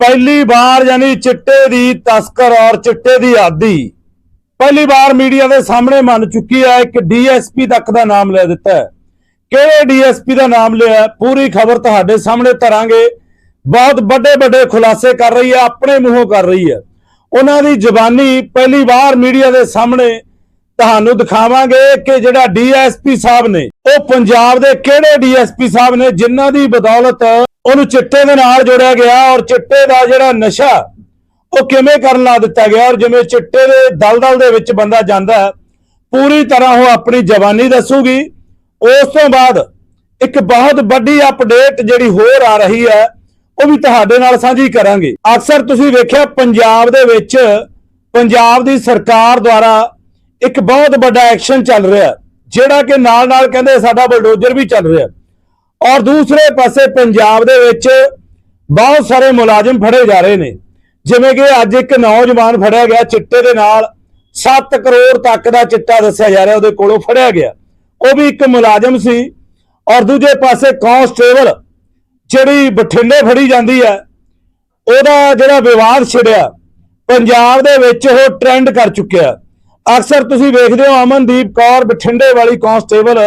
ਪਹਿਲੀ ਵਾਰ ਯਾਨੀ ਚਿੱਟੇ ਦੀ ਤਸਕਰ ਔਰ ਚਿੱਟੇ ਦੀ ਆਦੀ। ਪਹਿਲੀ ਵਾਰ ਮੀਡੀਆ ਦੇ ਸਾਹਮਣੇ ਮੰਨ ਚੁੱਕੀ ਹੈ, ਇੱਕ ਡੀਐਸਪੀ ਤੱਕ ਦਾ ਨਾਮ ਲੈ ਦਿੱਤਾ ਹੈ। ਕਿਹੜੇ ਡੀਐਸਪੀ ਦਾ ਨਾਮ ਲਿਆ ਪੂਰੀ ਖਬਰ ਤੁਹਾਡੇ ਸਾਹਮਣੇ ਧਰਾਂਗੇ। ਬਹੁਤ ਵੱਡੇ ਵੱਡੇ ਖੁਲਾਸੇ ਕਰ ਰਹੀ ਹੈ, ਆਪਣੇ ਮੂੰਹੋਂ ਕਰ ਰਹੀ ਹੈ। ਉਹਨਾਂ ਦੀ ਜ਼ੁਬਾਨੀ ਪਹਿਲੀ ਵਾਰ ਮੀਡੀਆ ਦੇ ਸਾਹਮਣੇ ਤੁਹਾਨੂੰ ਦਿਖਾਵਾਂਗੇ ਕਿ ਜਿਹੜਾ ਡੀਐਸਪੀ ਸਾਹਿਬ ਨੇ, ਉਹ ਪੰਜਾਬ ਦੇ ਕਿਹੜੇ ਡੀਐਸਪੀ ਸਾਹਿਬ ਨੇ ਜਿਨ੍ਹਾਂ ਦੀ ਬਦੌਲਤ ਉਹਨੂੰ ਚਿੱਟੇ ਦੇ ਨਾਲ ਜੋੜਿਆ ਗਿਆ ਔਰ ਚਿੱਟੇ ਦਾ ਜਿਹੜਾ ਨਸ਼ਾ, ਉਹ ਕਿਵੇਂ ਕਰਨ ਲਾ ਦਿੱਤਾ ਗਿਆ ਔਰ ਜਿਵੇਂ ਚਿੱਟੇ ਦੇ ਦਲਦਲ ਦੇ ਵਿੱਚ ਬੰਦਾ ਜਾਂਦਾ ਪੂਰੀ ਤਰ੍ਹਾਂ ਉਹ ਆਪਣੀ ਜਵਾਨੀ ਦੱਸੂਗੀ। ਉਸ ਤੋਂ ਬਾਅਦ ਇੱਕ ਬਹੁਤ ਵੱਡੀ ਅਪਡੇਟ ਜਿਹੜੀ ਹੋਰ ਆ ਰਹੀ ਹੈ, ਉਹ ਵੀ ਤੁਹਾਡੇ ਨਾਲ ਸਾਂਝੀ ਕਰਾਂਗੇ। ਅਕਸਰ ਤੁਸੀਂ ਵੇਖਿਆ ਪੰਜਾਬ ਦੇ ਵਿੱਚ ਪੰਜਾਬ ਦੀ ਸਰਕਾਰ ਦੁਆਰਾ ਇੱਕ ਬਹੁਤ ਵੱਡਾ ਐਕਸ਼ਨ ਚੱਲ ਰਿਹਾ, ਜਿਹੜਾ ਕਿ ਨਾਲ ਨਾਲ ਕਹਿੰਦੇ ਸਾਡਾ ਬਲਡੋਜ਼ਰ ਵੀ ਚੱਲ ਰਿਹਾ। ਔਰ ਦੂਸਰੇ ਪਾਸੇ ਪੰਜਾਬ ਦੇ ਵਿੱਚ ਬਹੁਤ ਸਾਰੇ ਮੁਲਾਜ਼ਮ ਫੜੇ ਜਾ ਰਹੇ ਨੇ। ਜਿਵੇਂ ਕਿ ਅੱਜ ਇੱਕ ਨੌਜਵਾਨ ਫੜਿਆ ਗਿਆ, ਚਿੱਟੇ ਦੇ ਨਾਲ 7 ਕਰੋੜ ਤੱਕ ਦਾ ਚਿੱਟਾ ਦੱਸਿਆ ਜਾ ਰਿਹਾ, ਉਹਦੇ ਕੋਲੋਂ ਫੜਿਆ ਗਿਆ। ਉਹ ਵੀ ਇੱਕ ਮੁਲਾਜ਼ਮ ਸੀ। ਔਰ ਦੂਜੇ ਪਾਸੇ ਕਾਂਸਟੇਬਲ, ਜਿਹੜੀ ਬਠਿੰਡੇ ਫੜੀ ਜਾਂਦੀ ਹੈ, ਉਹਦਾ ਜਿਹੜਾ ਵਿਵਾਦ ਛਿੜਿਆ, ਪੰਜਾਬ ਦੇ ਵਿੱਚ ਉਹ ਟ੍ਰੈਂਡ ਕਰ ਚੁੱਕਿਆ। ਅਕਸਰ ਤੁਸੀਂ ਵੇਖਦੇ ਹੋ ਅਮਨਦੀਪ ਕੌਰ ਬਠਿੰਡੇ ਵਾਲੀ ਕਾਂਸਟੇਬਲ,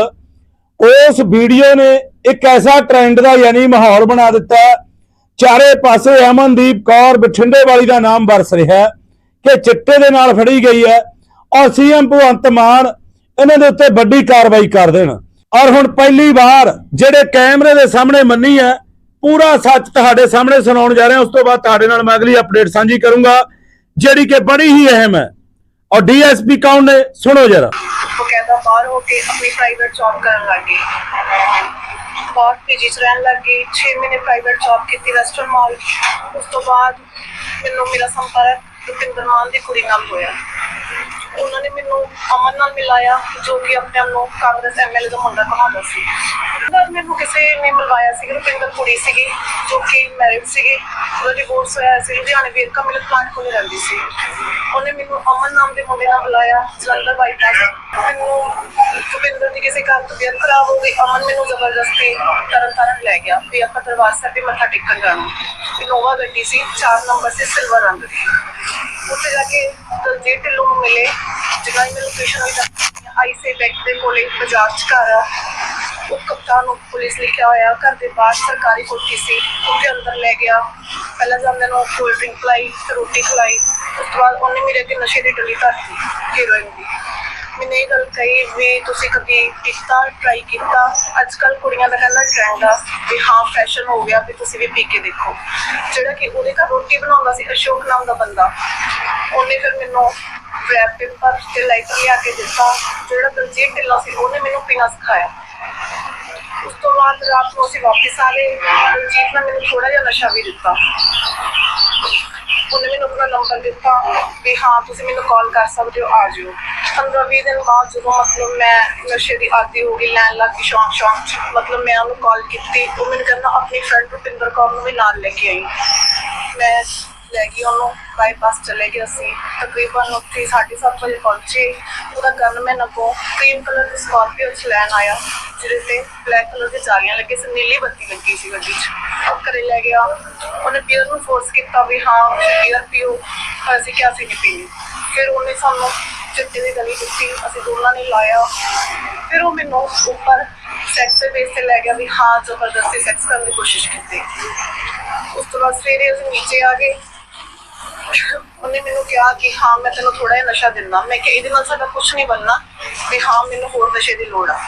ਉਸ ਵੀਡੀਓ ਨੇ ਇੱਕ ਐਸਾ ਟ੍ਰੈਂਡ ਦਾ ਯਾਨੀ ਮਾਹੌਲ ਬਣਾ ਦਿੱਤਾ। ਚਾਰੇ ਪਾਸੇ ਅਮਨਦੀਪ ਕੌਰ ਬਠਿੰਡੇ ਵਾਲੀ ਦਾ ਨਾਮ ਵਰਸ ਰਿਹਾ ਕਿ ਚਿੱਟੇ ਦੇ ਨਾਲ ਫੜੀ ਗਈ ਹੈ ਔਰ ਸੀਐਮ ਭਗਵੰਤ ਮਾਨ ਇਹਨਾਂ ਦੇ ਉੱਤੇ ਵੱਡੀ ਕਾਰਵਾਈ ਕਰ ਦੇਣ। ਔਰ ਹੁਣ ਪਹਿਲੀ ਵਾਰ ਜਿਹੜੇ ਕੈਮਰੇ ਦੇ ਸਾਹਮਣੇ ਮੰਨੀ ਹੈ, ਪੂਰਾ ਸੱਚ ਤੁਹਾਡੇ ਸਾਹਮਣੇ ਸੁਣਾਉਣ ਜਾ ਰਿਹਾ, ਉਸ ਤੋਂ ਬਾਅਦ ਤੁਹਾਡੇ ਨਾਲ ਮੈਂ ਅਗਲੀ ਅਪਡੇਟ ਸਾਂਝੀ ਕਰੂੰਗਾ, ਜਿਹੜੀ ਕਿ ਬੜੀ ਹੀ ਅਹਿਮ ਹੈ। ਔਰ ਡੀਐਸਪੀ ਕੌਣ ਨੇ? ਸੁਣੋ ਜਰਾ। ਬਕਾਇਦਾ ਬਾਹਰ ਹੋ ਕੇ ਆਪਣੀ ਪ੍ਰਾਈਵੇਟ ਜੌਬ ਕਰਨ ਲੱਗੀ। ਬਾਹਰ ਪੀਜੀ ਚ ਰਹਿਣ ਲੱਗ। ਗਈ 6 ਮਹੀਨੇ ਪ੍ਰਾਈਵੇਟ ਜੌਬ ਕੀਤੀ ਵੈਸਟਰਨ ਮਾਲ ਉਸ ਤੋਂ ਬਾਅਦ ਮੈਨੂੰ ਮੇਰਾ ਸੰਪਰਕ ਰੁਪਿੰਦਰ ਮਾਨ ਦੀ ਕੁੜੀ ਨਾਲ ਹੋਇਆ। ਉਹਨਾਂ ਨੇ ਮੈਨੂੰ ਅਮਨ ਨਾਲ ਮਿਲਾਇਆ, ਜੋ ਕਿ ਆਪਣੇ ਆਪ ਨੂੰ ਕਾਂਗਰਸ ਐਮਐਲਏ ਦਾ ਮੁੰਡਾ ਕਹਾਉਂਦਾ ਸੀ। ਪਰ ਮੈਨੂੰ ਕਿਸੇ ਨੇ ਮਿਲਵਾਇਆ ਸੀ, ਰੁਪਿੰਦਰ ਕੁੜੀ ਸੀਗੀ, ਜੋ ਕਿ ਮੈਰਿਡ ਸੀਗੀ। ਉਹਦਾ ਡਿਵੋਰਸ ਹੋਇਆ ਸੀ, ਲੁਧਿਆਣੇ ਵੇਰਕਾ ਮਿਲਕ ਪਲਾਂਟ ਕੋਲ ਰਹਿੰਦੀ ਸੀ। ਉਹਨੇ ਮੈਨੂੰ ਅਮਨ ਨਾਮ ਦੇ ਮੁੰਡੇ ਨਾਲ ਬੁਲਾਇਆ ਜਲੰਧਰ ਬਾਈਪਾਸ ਮੈਨੂੰ ਰੁਪਿੰਦਰ ਦੀ ਕਿਸੇ ਘਰ ਤਬੀਅਤ ਖਰਾਬ ਹੋ ਗਈ, ਅਮਨ ਮੈਨੂੰ ਜ਼ਬਰਦਸਤੀ ਤਰਨ ਤਾਰਨ ਲੈ ਗਿਆ ਵੀ ਆਪਾਂ ਦਰਬਾਰ ਸਾਹਿਬ ਵੀ ਮੱਥਾ ਟੇਕਣ ਜਾਣਾ। ਇਨੋਵਾ ਗੱਡੀ ਸੀ 4 ਨੰਬਰ ਸੀ ਸਿਲਵਰ ਰੰਗ ਦੀ। ਉੱਥੇ ਜਾ ਕੇ ਦਲਜੀਤ ਢਿੱਲੋਂ ਨੂੰ ਮਿਲੇ ਜਿਹੜਾ ਮੈਂ ਲੋਕੇਸ਼ਨ ਵੀ ਦੱਸਦੀ ਆਈ ਸੇ ਬੈਕ ਦੇ ਕੋਲੇ ਬਾਜ਼ਾਰ ਚ ਘਰ ਆ। ਉਹ ਕਪਤਾਨ ਨੂੰ ਪੁਲਿਸ ਲਿਖਿਆ ਹੋਇਆ, ਘਰ ਦੇ ਬਾਹਰ ਸਰਕਾਰੀ ਕੋਠੀ ਸੀ ਉਹਦੇ ਅੰਦਰ ਲੈ ਗਿਆ। ਪਹਿਲਾਂ ਜਦ ਮੈਨੂੰ ਕੋਲਡ ਡਰਿੰਕ ਖਲਾਈ ਰੋਟੀ ਖਲਾਈ, ਉਸ ਤੋਂ ਬਾਅਦ ਉਹਨੇ ਮੇਰੇ ਅੱਗੇ ਨਸ਼ੇ ਦੀ ਡਲੀ ਧਰਤੀ ਹੀਰੋਇਨ ਦੀ ਮੈਨੇ ਇਹ ਗੱਲ ਕਹੀ ਵੀ ਤੁਸੀਂ ਕਦੀ ਕੀਤਾ ਟਰਾਈ ਕੀਤਾ? ਅੱਜ ਕੱਲ ਕੁੜੀਆਂ ਦਾ ਕਹਿੰਦਾ ਟ੍ਰੈਂਡ ਆ ਵੀ ਹਾਂ ਫੈਸ਼ਨ ਹੋ ਗਿਆ, ਵੀ ਤੁਸੀਂ ਵੀ ਪੀ ਕੇ ਦੇਖੋ। ਜਿਹੜਾ ਕਿ ਉਹਦੇ ਘਰ ਰੋਟੀ ਬਣਾਉਂਦਾ ਸੀ, ਅਸ਼ੋਕ ਨਾਮ ਦਾ ਬੰਦਾ। ਉਹਨੇ ਫਿਰ ਮੈਨੂੰ ਰੈਪ ਪੇਪਰ ਤੇ ਲਾਈਟਰ ਲਿਆ ਕੇ ਦਿੱਤਾ। ਜਿਹੜਾ ਦਲਜੀਤ ਢਿੱਲਾ ਸੀ, ਉਹਨੇ ਮੈਨੂੰ ਪੀਣਾ ਸਿਖਾਇਆ। ਉਸ ਤੋਂ ਬਾਅਦ ਰਾਤ ਨੂੰ ਅਸੀਂ ਵਾਪਸ ਆ ਗਏ। ਦਲਜੀਤ ਨੇ ਮੈਨੂੰ ਥੋੜਾ ਜਿਹਾ ਨਸ਼ਾ ਵੀ ਦਿੱਤਾ। ਉਹਨੇ ਮੈਨੂੰ ਆਪਣਾ ਨੰਬਰ ਦਿੱਤਾ ਵੀ ਹਾਂ ਤੁਸੀਂ ਮੈਨੂੰ ਕਾਲ ਕਰ ਸਕਦੇ ਹੋ ਆ ਜਿਓ। 15-20 ਦਿਨ ਬਾਅਦ ਜਦੋਂ ਮਤਲਬ ਮੈਂ ਨਸ਼ੇ ਦੀ ਆਦੀ ਹੋ ਗਈ ਲੈਣ ਲੱਗ ਗਈ ਸ਼ੌਂਕ ਸ਼ੌਂਕ 'ਚ, ਮਤਲਬ ਮੈਂ ਉਹਨੂੰ ਕਾਲ ਕੀਤੀ ਉਹ ਮੈਨੂੰ ਕਹਿੰਦਾ ਆਪਣੀ ਫਰੈਂਡ ਰੁਪਿੰਦਰ ਕੌਰ ਨੂੰ ਵੀ ਨਾਲ ਲੈ ਕੇ ਆਈ। ਮੈਂ ਲੈ ਗਈ ਉਹਨੂੰ ਬਾਈਪਾਸ ਚਲੇ ਗਏ ਅਸੀਂ। ਤਕਰੀਬਨ ਉੱਥੇ 7:30 ਵਜੇ ਪਹੁੰਚੇ। ਉਹਦਾ ਗਨਮੈਨ ਅੱਗੋਂ ਕ੍ਰੀਮ ਕਲਰ ਦੀ ਸਕਾਰਪੀਓ ਚ ਲੈਣ ਆਇਆ ਜਿਹਦੇ ਤੇ ਬਲੈਕ ਕਲਰ ਦੇ ਜਾਲੀਆਂ ਲੱਗੇ ਸੀ ਨੀਲੀ ਬੱਤੀ ਲੱਗੀ ਸੀ ਗੱਡੀ 'ਚ। ਘਰੇ ਲੈ ਗਿਆ। ਉਹਨੇ ਪੀਅਰ ਨੂੰ ਫੋਰਸ ਕੀਤਾ ਵੀ ਹਾਂ ਪੀਅਰ ਪੀਓ। ਅਸੀਂ ਕਿਹਾ ਸੀ ਨਹੀਂ ਪੀਣੀ। ਫਿਰ ਉਹਨੇ ਸਾਨੂੰ ਚਿੱਟੇ ਦੀ ਗਲੀ ਦਿੱਤੀ। ਅਸੀਂ ਦੋਨਾਂ ਨੇ ਲਾਇਆ। ਫਿਰ ਉਹ ਮੈਨੂੰ ਉੱਪਰ ਸੈਕਸ ਦੇ ਬੇਸ ਤੇ ਲੈ ਗਿਆ ਵੀ ਹਾਂ, ਜ਼ਬਰਦਸਤੀ ਸੈਕਸ ਕਰਨ ਦੀ ਕੋਸ਼ਿਸ਼ ਕੀਤੀ। ਉਸ ਤੋਂ ਬਾਅਦ ਸਵੇਰੇ ਅਸੀਂ ਨੀਚੇ ਆ ਗਏ। ਉਹਨੇ ਮੈਨੂੰ ਕਿਹਾ ਕਿ ਹਾਂ, ਮੈਂ ਤੈਨੂੰ ਥੋੜਾ ਜਿਹਾ ਨਸ਼ਾ ਦਿੰਦਾ। ਮੈਂ ਕਿਹਾ, ਇਹਦੇ ਨਾਲ ਸਾਡਾ ਕੁਝ ਨਹੀਂ ਬਣਨਾ। ਵੀ ਹਾਂ, ਮੈਨੂੰ ਹੋਰ ਨਸ਼ੇ ਦੀ ਲੋੜ ਆ।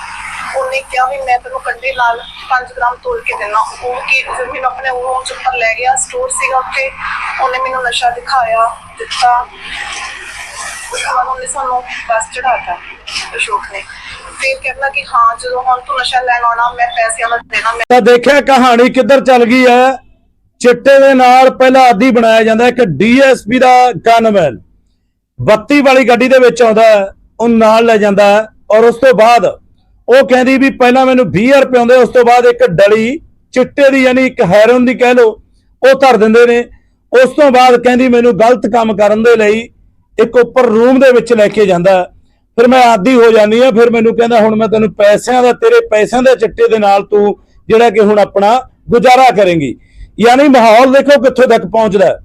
ਉਹਨੇ ਕਿਹਾ ਵੀ ਮੈਂ ਤੈਨੂੰ ਕੰਡੇ ਨਾਲ 5 ਗ੍ਰਾਮ ਤੋਲ ਕੇ ਦੇਣਾ ਉਹ ਕੀ ਫਿਰ ਮੈਨੂੰ ਆਪਣੇ ਰੂਮ ਚ ਉੱਪਰ ਲੈ ਗਿਆ ਸਟੋਰ ਸੀਗਾ ਉੱਥੇ। ਉਹਨੇ ਮੈਨੂੰ ਨਸ਼ਾ ਦਿਖਾਇਆ ਦਿੱਤਾ। ਉਸ ਤੋਂ ਬਾਅਦ ਉਹਨੇ ਸਾਨੂੰ ਬੱਸ ਚੜਾਤਾ ਅਸ਼ੋਕ ਨੇ। ਫਿਰ ਕਹਿੰਦਾ ਕਿ ਹਾਂ ਜਦੋਂ ਹੁਣ ਤੂੰ ਨਸ਼ਾ ਲੈਣ ਆਉਣਾ ਮੈਂ ਪੈਸਿਆਂ ਦਾ ਦੇਣਾ ਮੈਂ ਤਾਂ ਦੇਖਿਆ ਕਹਾਣੀ ਕਿੱਧਰ ਚੱਲ ਗਈ ਹੈ। ਚਿੱਟੇ ਦੇ ਨਾਲ ਪਹਿਲਾਂ ਆਦੀ ਬਣਾਇਆ ਜਾਂਦਾ ਇੱਕ ਡੀਐਸਪੀ ਦਾ ਗਨਮੈਨ 32 ਵਾਲੀ ਗੱਡੀ ਦੇ ਵਿੱਚ ਆਉਂਦਾ ਹੈ, ਉਹ ਨਾਲ ਲੈ ਜਾਂਦਾ ਹੈ ਔਰ ਉਸ ਤੋਂ ਬਾਅਦ ਉਹ ਕਹਿੰਦੀ ਵੀ ਪਹਿਲਾਂ ਮੈਨੂੰ 20 ਰੁਪਏ ਆਉਂਦੇ, ਉਸ ਤੋਂ ਬਾਅਦ ਇੱਕ ਡਲੀ, ਚਿੱਟੇ ਦੀ ਯਾਨੀ ਇੱਕ ਹੈਰੋਨ ਦੀ ਕਹਿ ਲਓ, ਉਹ ਧਰ ਦਿੰਦੇ ਨੇ। ਉਸ ਤੋਂ ਬਾਅਦ ਕਹਿੰਦੀ ਮੈਨੂੰ ਗਲਤ ਕੰਮ ਕਰਨ ਦੇ ਲਈ ਇੱਕ ਉੱਪਰ ਰੂਮ ਦੇ ਵਿੱਚ ਲੈ ਕੇ ਜਾਂਦਾ। ਫਿਰ ਮੈਂ ਆਦੀ ਹੋ ਜਾਂਦੀ ਆ ਫਿਰ ਮੈਨੂੰ ਕਹਿੰਦਾ ਹੁਣ ਮੈਂ ਤੈਨੂੰ ਪੈਸਿਆਂ ਦਾ, ਤੇਰੇ ਪੈਸਿਆਂ ਦੇ ਚਿੱਟੇ ਦੇ ਨਾਲ ਤੂੰ ਜਿਹੜਾ ਕਿ ਹੁਣ ਆਪਣਾ ਗੁਜ਼ਾਰਾ ਕਰੇਂਗੀ। ਯਾਨੀ ਮਾਹੌਲ ਦੇਖੋ ਕਿੱਥੋਂ ਤੱਕ ਪਹੁੰਚਦਾ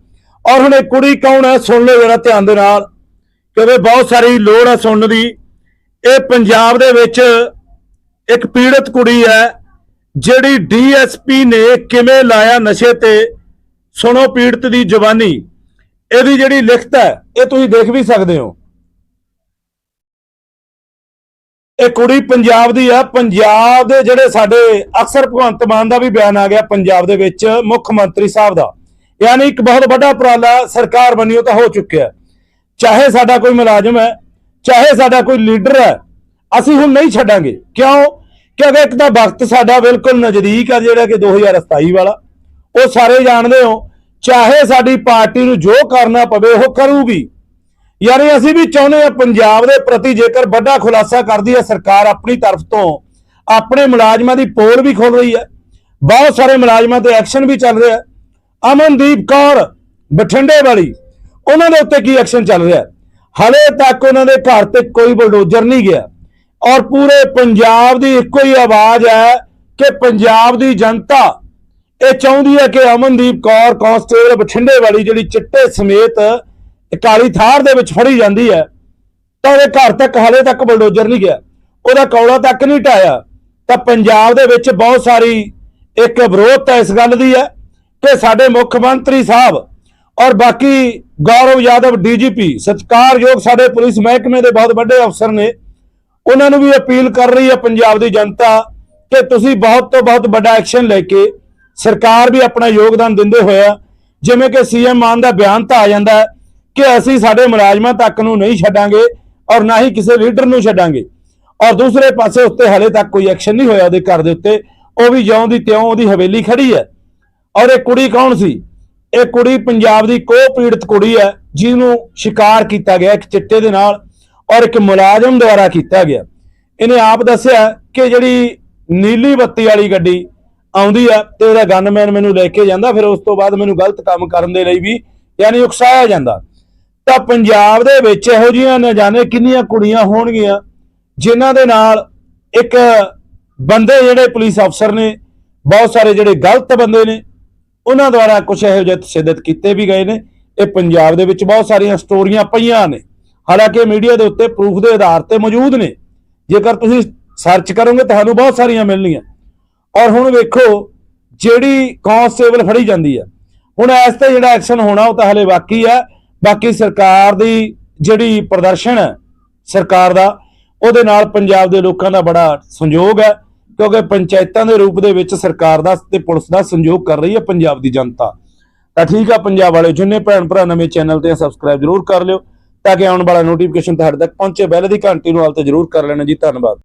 ਔਰ ਹੁਣ ਇਹ ਕੁੜੀ ਕੌਣ ਹੈ? ਸੁਣ ਲਓ ਜਰਾ ਧਿਆਨ ਦੇ ਨਾਲ। ਕਿਉਂਕਿ ਬਹੁਤ ਸਾਰੀ ਲੋੜ ਹੈ ਸੁਣਨ ਦੀ। ਇਹ ਪੰਜਾਬ ਦੇ ਵਿੱਚ ਇੱਕ ਪੀੜਤ ਕੁੜੀ ਹੈ, ਜਿਹੜੀ ਡੀਐਸਪੀ ਨੇ ਕਿਵੇਂ ਲਾਇਆ ਨਸ਼ੇ ਤੇ? ਸੁਣੋ ਪੀੜਤ ਦੀ ਜਵਾਨੀ। ਇਹਦੀ ਜਿਹੜੀ ਲਿਖਤ ਹੈ, ਇਹ ਤੁਸੀਂ ਦੇਖ ਵੀ ਸਕਦੇ ਹੋ। ਇਹ ਕੁੜੀ ਪੰਜਾਬ ਦੀ ਆ। ਪੰਜਾਬ ਦੇ ਜਿਹੜੇ ਸਾਡੇ ਅਕਸਰ ਭਗਵੰਤ ਮਾਨ ਦਾ ਵੀ ਬਿਆਨ ਆ ਗਿਆ, ਪੰਜਾਬ ਦੇ ਵਿੱਚ ਮੁੱਖ ਮੰਤਰੀ ਸਾਹਿਬ ਦਾ। ਯਾਨੀ ਇੱਕ ਬਹੁਤ ਵੱਡਾ ਉਪਰਾਲਾ ਸਰਕਾਰ ਬਣੀ, ਉਹ ਤਾਂ ਹੋ ਚੁੱਕਿਆ। ਚਾਹੇ ਸਾਡਾ ਕੋਈ ਮੁਲਾਜ਼ਮ ਹੈ, ਚਾਹੇ ਸਾਡਾ ਕੋਈ ਲੀਡਰ ਹੈ ਅਸੀਂ ਹੁਣ ਨਹੀਂ ਛੱਡਾਂਗੇ। ਕਿਉਂ? ਕਿਉਂਕਿ ਇੱਕ ਤਾਂ ਵਕਤ ਸਾਡਾ ਬਿਲਕੁਲ ਨਜ਼ਦੀਕ ਆ ਜਿਹੜਾ ਕਿ 2027 ਵਾਲਾ। ਉਹ ਸਾਰੇ ਜਾਣਦੇ ਹੋ, ਚਾਹੇ ਸਾਡੀ ਪਾਰਟੀ ਨੂੰ ਜੋ ਕਰਨਾ ਪਵੇ ਉਹ ਕਰੂਗੀ। ਯਾਨੀ ਅਸੀਂ ਵੀ ਚਾਹੁੰਦੇ ਹਾਂ ਪੰਜਾਬ ਦੇ ਪ੍ਰਤੀ ਜੇਕਰ ਵੱਡਾ ਖੁਲਾਸਾ ਕਰਦੀ ਹੈ, ਸਰਕਾਰ ਆਪਣੀ ਤਰਫ ਤੋਂ ਆਪਣੇ ਮੁਲਾਜ਼ਮਾਂ ਦੀ ਪੋਲ ਵੀ ਖੋਲ ਰਹੀ ਹੈ। ਬਹੁਤ ਸਾਰੇ ਮੁਲਾਜ਼ਮਾਂ ਤੇ ਐਕਸ਼ਨ ਵੀ ਚੱਲ ਰਿਹਾ ਅਮਨਦੀਪ ਕੌਰ ਬਠਿੰਡੇ ਵਾਲੀ, ਉਹਨਾਂ ਦੇ ਉੱਤੇ ਕੀ ਐਕਸ਼ਨ ਚੱਲ ਰਿਹਾ ਹੈ? ਹਲੇ ਤੱਕ ਉਹਨਾਂ ਦੇ ਘਰ ਤੇ ਕੋਈ ਬਲਡੋਜ਼ਰ ਨਹੀਂ ਗਿਆ। ਔਰ ਪੂਰੇ ਪੰਜਾਬ ਦੀ ਇੱਕੋ ਹੀ ਆਵਾਜ਼ ਹੈ ਕਿ ਪੰਜਾਬ ਦੀ ਜਨਤਾ, ਇਹ ਚਾਹੁੰਦੀ ਹੈ ਕਿ ਅਮਨਦੀਪ ਕੌਰ, ਕਾਂਸਟੇਬਲ ਬਠਿੰਡੇ ਵਾਲੀ ਜਿਹੜੀ ਚਿੱਟੇ ਸਮੇਤ ਕਾਲੀ ਥਾਰ ਦੇ ਵਿੱਚ ਫੜੀ ਜਾਂਦੀ ਹੈ, ਤਾਂ ਉਹਦੇ ਘਰ ਤੱਕ ਹਾਲੇ ਤੱਕ ਬਲਡੋਜ਼ਰ ਨਹੀਂ ਗਿਆ। ਉਹਦਾ ਕੌਲਾ ਤੱਕ ਨਹੀਂ ਢਾਇਆ ਤਾਂ ਪੰਜਾਬ ਦੇ ਵਿੱਚ ਬਹੁਤ ਸਾਰੀ ਇੱਕ ਵਿਰੋਧ ਵਿਰੋਧਤਾ ਇਸ ਗੱਲ ਦੀ ਹੈ ਕਿ ਸਾਡੇ ਮੁੱਖ ਮੰਤਰੀ ਸਾਹਿਬ ਔਰ ਬਾਕੀ ਗੌਰਵ ਯਾਦਵ ਡੀਜੀਪੀ, ਸਤਿਕਾਰਯੋਗ ਸਾਡੇ ਪੁਲਿਸ ਮਹਿਕਮੇ ਦੇ ਬਹੁਤ ਵੱਡੇ ਅਫਸਰ ਨੇ ਉਹਨਾਂ ਨੂੰ ਵੀ ਅਪੀਲ ਕਰ ਰਹੀ ਹੈ ਪੰਜਾਬ ਦੀ ਜਨਤਾ ਕਿ ਤੁਸੀਂ ਬਹੁਤ ਤੋਂ ਬਹੁਤ ਵੱਡਾ ਐਕਸ਼ਨ ਲੈ ਕੇ ਸਰਕਾਰ ਵੀ ਆਪਣਾ ਯੋਗਦਾਨ ਦਿੰਦੇ ਹੋਇਆ ਜਿਵੇਂ ਕਿ ਸੀਐਮ ਮਾਨ ਦਾ ਬਿਆਨ ਤਾਂ ਆ ਜਾਂਦਾ ਕਿ ਅਸੀਂ ਸਾਡੇ ਮੁਲਾਜ਼ਮਾਂ ਤੱਕ ਨੂੰ ਨਹੀਂ ਛੱਡਾਂਗੇ ਔਰ ਨਾ ਹੀ ਕਿਸੇ ਲੀਡਰ ਨੂੰ ਛੱਡਾਂਗੇ। ਔਰ ਦੂਸਰੇ ਪਾਸੇ ਉੱਤੇ ਹਲੇ ਤੱਕ ਕੋਈ ਐਕਸ਼ਨ ਨਹੀਂ ਹੋਇਆ ਉਹਦੇ ਘਰ ਦੇ ਉੱਤੇ। ਉਹ ਵੀ ਜਿਉਂ ਦੀ ਤਿਉਂ ਉਹਦੀ ਹਵੇਲੀ ਖੜੀ ਹੈ। ਔਰ ਇਹ ਕੁੜੀ ਕੌਣ ਸੀ? ਇਹ ਕੁੜੀ ਪੰਜਾਬ ਦੀ ਕੋ ਪੀੜਤ ਕੁੜੀ ਹੈ, ਜਿਹਨੂੰ ਸ਼ਿਕਾਰ ਕੀਤਾ ਗਿਆ ਇੱਕ ਚਿੱਟੇ ਦੇ ਨਾਲ। ਔਰ ਇੱਕ ਮੁਲਾਜ਼ਮ ਦੁਆਰਾ ਕੀਤਾ ਗਿਆ। ਇਹਨੇ ਆਪ ਦੱਸਿਆ ਕਿ ਜਿਹੜੀ ਨੀਲੀ ਬੱਤੀ ਵਾਲੀ ਗੱਡੀ ਆਉਂਦੀ ਆ ਤੇ ਉਹਦਾ ਗਨਮੈਨ ਮੈਨੂੰ ਲੈ ਕੇ ਜਾਂਦਾ, ਫਿਰ ਉਸ ਤੋਂ ਬਾਅਦ ਮੈਨੂੰ ਗਲਤ ਕੰਮ ਕਰਨ ਦੇ ਲਈ ਵੀ ਯਾਨੀ ਉਕਸਾਇਆ ਜਾਂਦਾ। ਤਾਂ ਪੰਜਾਬ ਦੇ ਵਿੱਚ ਇਹੋ ਜਿਹੀਆਂ ਨਾ ਜਾਣੇ ਕਿੰਨੀਆਂ ਕੁੜੀਆਂ ਹੋਣਗੀਆਂ ਜਿਨ੍ਹਾਂ ਦੇ ਨਾਲ ਇੱਕ ਬੰਦੇ ਜਿਹੜੇ ਪੁਲਿਸ ਅਫਸਰ ਨੇ, ਬਹੁਤ ਸਾਰੇ ਜਿਹੜੇ ਗਲਤ ਬੰਦੇ ਨੇ, ਉਹਨਾਂ ਦੁਆਰਾ ਕੁਝ ਇਹੋ ਜਿਹੇ ਤਸ਼ੱਦਦ ਕੀਤੇ ਵੀ ਗਏ ਨੇ। ਇਹ ਪੰਜਾਬ ਦੇ ਵਿੱਚ ਬਹੁਤ ਸਾਰੀਆਂ ਸਟੋਰੀਆਂ ਪਈਆਂ ਨੇ। ਹਾਲਾਂਕਿ ਮੀਡੀਆ ਦੇ ਉੱਤੇ ਪ੍ਰੂਫ ਦੇ ਆਧਾਰ ਤੇ ਮੌਜੂਦ ਨੇ। ਜੇਕਰ ਤੁਸੀਂ ਸਰਚ ਕਰੋਗੇ ਤੁਹਾਨੂੰ ਬਹੁਤ ਸਾਰੀਆਂ ਮਿਲਣਗੀਆਂ ਔਰ ਹੁਣ ਵੇਖੋ ਜਿਹੜੀ ਕਾਂਸਟੇਬਲ ਫੜੀ ਜਾਂਦੀ ਹੈ ਹੁਣ ਇਸ ਤੇ ਜਿਹੜਾ ਐਕਸ਼ਨ ਹੋਣਾ ਉਹ ਤਾਂ ਹਲੇ ਬਾਕੀ ਹੈ ਬਾਕੀ ਸਰਕਾਰ ਦੀ ਜਿਹੜੀ ਪ੍ਰਦਰਸ਼ਨ ਹੈ ਸਰਕਾਰ ਦਾ, ਉਹਦੇ ਨਾਲ ਪੰਜਾਬ ਦੇ ਲੋਕਾਂ ਦਾ ਬੜਾ ਸੰਯੋਗ ਹੈ ਕਿਉਂਕਿ ਪੰਚਾਇਤਾਂ ਦੇ ਰੂਪ ਦੇ ਵਿੱਚ ਸਰਕਾਰ ਦਾ ਤੇ ਪੁਲਿਸ ਦਾ ਸੰਯੋਗ ਕਰ ਰਹੀ ਹੈ ਪੰਜਾਬ ਦੀ ਜਨਤਾ। ਤਾਂ ਠੀਕ ਆ, ਪੰਜਾਬ ਵਾਲੇ ਜਿੰਨੇ ਭੈਣ ਭਰਾ ਨਵੇਂ ਚੈਨਲ ਤੇ ਸਬਸਕ੍ਰਾਈਬ ਜਰੂਰ ਕਰ ਲਿਓ। ਤਾਂ ਕਿ ਆਉਣ ਵਾਲਾ ਨੋਟੀਫਿਕੇਸ਼ਨ ਤੁਹਾਡੇ ਤੱਕ ਪਹੁੰਚੇ। ਬੈਲ ਦੀ ਘੰਟੀ ਨੂੰ ਹਾਲ ਤੇ ਜਰੂਰ ਕਰ ਲੈਣਾ ਜੀ। ਧੰਨਵਾਦ।